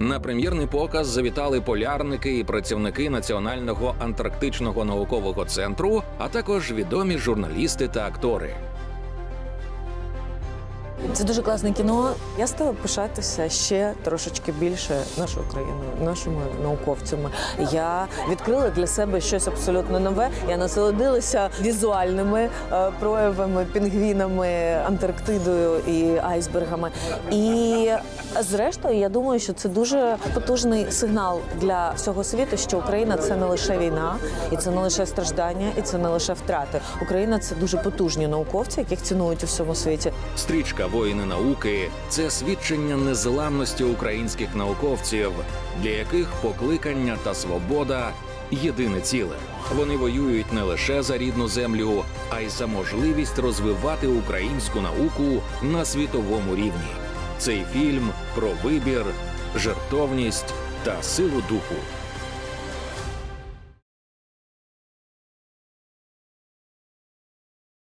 На прем'єрний показ завітали полярники і працівники Національного антарктичного наукового центру, а також відомі журналісти та актори. Це дуже класне кіно. Я стала пишатися ще трошечки більше нашою країною, нашими науковцями. Я відкрила для себе щось абсолютно нове. Я насолодилася візуальними е, проявами, пінгвінами, Антарктидою і айсбергами. І зрештою, я думаю, що це дуже потужний сигнал для всього світу, що Україна це не лише війна, і це не лише страждання, і це не лише втрати. Україна це дуже потужні науковці, яких цінують у всьому світі. Стрічка Воїни науки це свідчення незламності українських науковців, для яких покликання та свобода єдине ціле. Вони воюють не лише за рідну землю, а й за можливість розвивати українську науку на світовому рівні. Цей фільм про вибір, жертовність та силу духу.